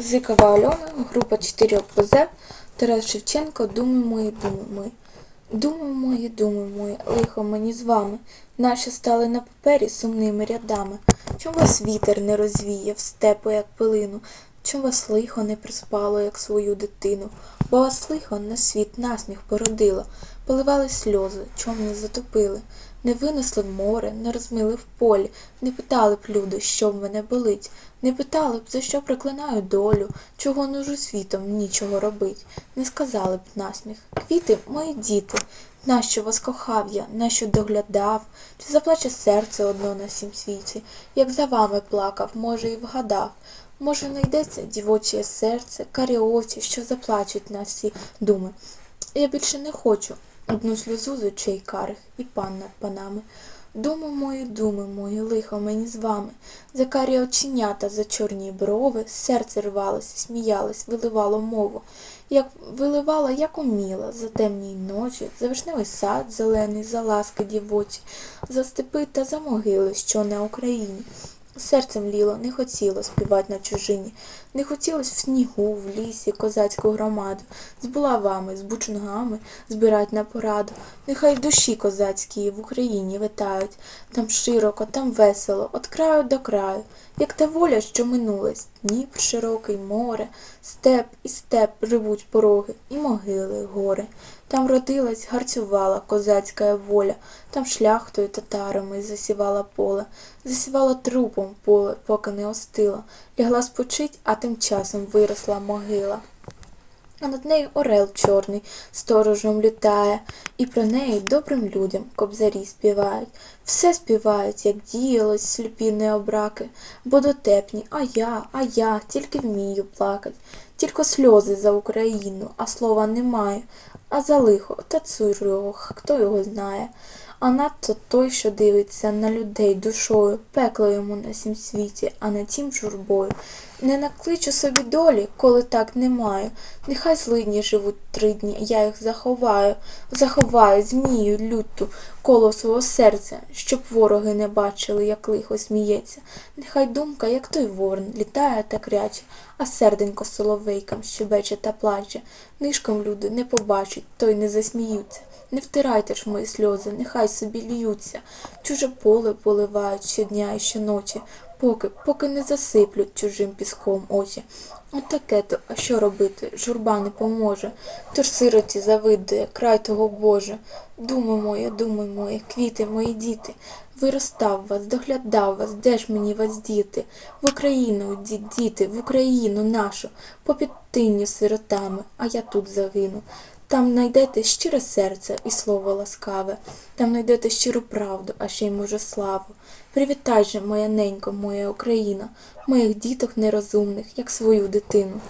Зикова Альона, група 4 ОПЗ, Тарас Шевченко, думаємо і думаємо. Думаємо і думи лихо мені з вами, наші стали на папері сумними рядами. Чом вас вітер не розвіяв степу, як пилину, чом вас лихо не приспало, як свою дитину, бо вас на світ насміх породило, поливали сльози, чом не затопили, не винесли в море, не розмили в полі, не питали б люди, що в мене болить, не питали б, за що проклинаю долю, чого нужу світом нічого робить, не сказали б насміх. Квіти мої діти, нащо вас кохав я, нащо доглядав, чи заплаче серце одно на сім світі, як за вами плакав, може, і вгадав. Може, знайдеться дівоче серце, карі очі, що заплачуть на всі думи. Я більше не хочу одну сльозу з очей карих і пан над панами. Думи мої, думи мої, лихо мені з вами, за карі оченята, за чорні брови, серце рвалося, сміялось, виливало мову, як виливала, як уміла, за темні ночі, за вишневий сад зелений, за ласки дівочі, за степи та за могили, що на Україні. Серцем ліло, не хотіло співати на чужині, не хотілось в снігу, в лісі козацьку громаду, з булавами, з бучунгами збирать на пораду. Нехай душі козацькі в Україні витають, там широко, там весело, от краю до краю, як та воля, що минулась, Дніпр широкий, море, степ і степ ревуть пороги, і могили, гори. Там родилась, гарцювала козацька воля, там шляхтою татарами засівала поле, засівала трупом поле, поки не остила, лягла спочить, а тим часом виросла могила. А над нею орел чорний сторожем літає, і про неї добрим людям кобзарі співають. Все співають, як діялось сліпі необраки, бо дотепні, а я, а я тільки вмію плакать, тільки сльози за Україну, а слова немає, а за лихо та цурого, хто його знає. А надто той, що дивиться на людей душою, пекло йому на сім світі, а на тім журбою. Не накличу собі долі, коли так не маю. Нехай злидні живуть три дні, я їх заховаю, заховаю змію люту коло свого серця, щоб вороги не бачили, як лихо сміється. Нехай думка, як той ворон, літає та кряче, а серденько соловейкам щебече та плаче. Нишком люди не побачать, то й не засміються. Не втирайте ж мої сльози, нехай собі льються. Чуже поле поливають щодня і щоночі, поки, поки не засиплють чужим піском очі. От таке то, а що робити? Журба не поможе. Тож сироті завидує, край того Боже. Думи моє, думи мої, квіти мої діти. Виростав вас, доглядав вас, де ж мені вас діти? В Україну, ді- діти, в Україну нашу, попід тинню сиротами, а я тут загину. Там знайдете щире серце і слово ласкаве, там знайдете щиру правду, а ще й може славу. Привітай же, моя ненько, моя Україна, моїх діток нерозумних, як свою дитину.